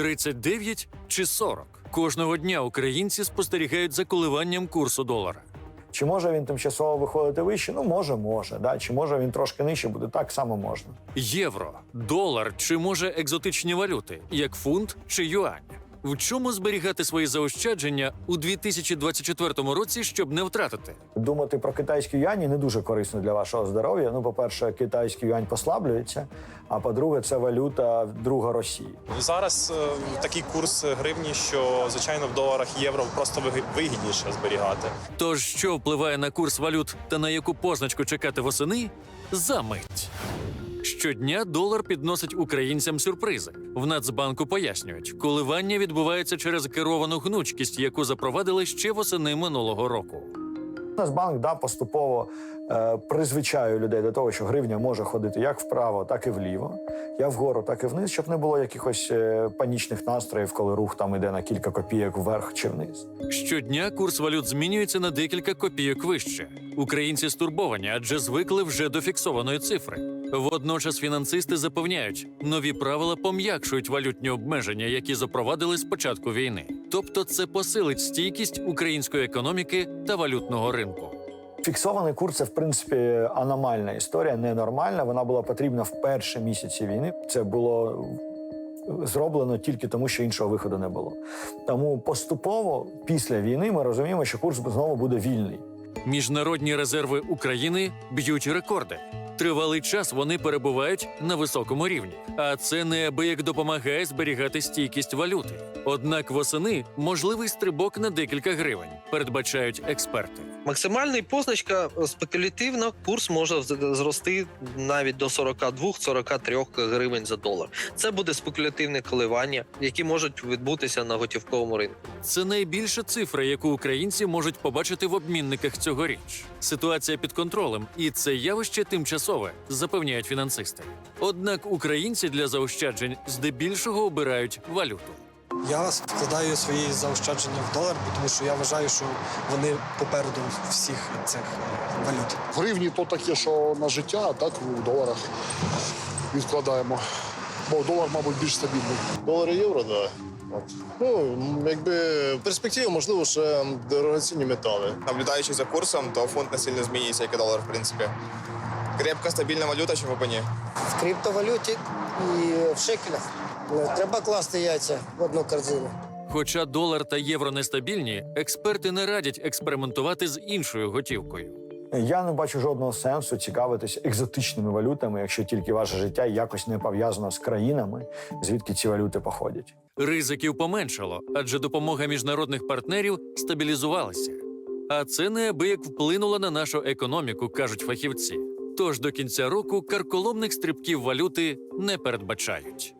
39 чи 40. Кожного дня українці спостерігають за коливанням курсу долара. Чи може він тимчасово виходити вище? Ну, може, може. Да? Чи може він трошки нижче буде? Так само можна. Євро, долар чи може екзотичні валюти, як фунт чи юань. В чому зберігати свої заощадження у 2024 році, щоб не втратити? Думати про китайські юані не дуже корисно для вашого здоров'я. Ну, по-перше, китайський юань послаблюється, а по-друге, це валюта друга Росії. Зараз е, такий курс гривні, що звичайно в доларах євро просто вигідніше зберігати. Тож, що впливає на курс валют та на яку позначку чекати восени? За мить. Щодня долар підносить українцям сюрпризи. В Нацбанку пояснюють, коливання відбувається через керовану гнучкість, яку запровадили ще восени минулого року. Нацбанк да, поступово е, призвичає людей до того, що гривня може ходити як вправо, так і вліво, як вгору, так і вниз, щоб не було якихось е, панічних настроїв, коли рух там іде на кілька копійок вверх чи вниз. Щодня курс валют змінюється на декілька копійок вище. Українці стурбовані, адже звикли вже до фіксованої цифри. Водночас фінансисти запевняють, нові правила пом'якшують валютні обмеження, які запровадили з початку війни. Тобто, це посилить стійкість української економіки та валютного ринку. Фіксований курс це в принципі аномальна історія, ненормальна. Вона була потрібна в перші місяці війни. Це було зроблено тільки тому, що іншого виходу не було. Тому поступово після війни ми розуміємо, що курс знову буде вільний. Міжнародні резерви України б'ють рекорди. Тривалий час вони перебувають на високому рівні, а це неабияк допомагає зберігати стійкість валюти. Однак восени можливий стрибок на декілька гривень, передбачають експерти. Максимальний позначка е, спекулятивно курс може зрости навіть до 42-43 гривень за долар. Це буде спекулятивне коливання, які можуть відбутися на готівковому ринку. Це найбільша цифра, яку українці можуть побачити в обмінниках цьогоріч. Ситуація під контролем, і це явище тимчасове, запевняють фінансисти. Однак українці для заощаджень здебільшого обирають валюту. Я вкладаю свої заощадження в долар, тому що я вважаю, що вони попереду всіх цих валют. В гривні то таке, що на життя, а так у доларах відкладаємо. Бо долар, мабуть, більш стабільний. Долари євро, да. Ну, якби в перспективі, можливо, ще дорогоцінні метали. Наблюдаючи за курсом, то фунт не сильно змінюється, як і долар, в принципі. Крепка стабільна валюта, чому б ні? в криптовалюті і в шекелях. Не Треба класти яйця в одну корзину. Хоча долар та євро нестабільні, експерти не радять експериментувати з іншою готівкою. Я не бачу жодного сенсу цікавитися екзотичними валютами, якщо тільки ваше життя якось не пов'язано з країнами, звідки ці валюти походять. Ризиків поменшало, адже допомога міжнародних партнерів стабілізувалася. А це неабияк вплинуло на нашу економіку, кажуть фахівці. Тож до кінця року карколомних стрибків валюти не передбачають.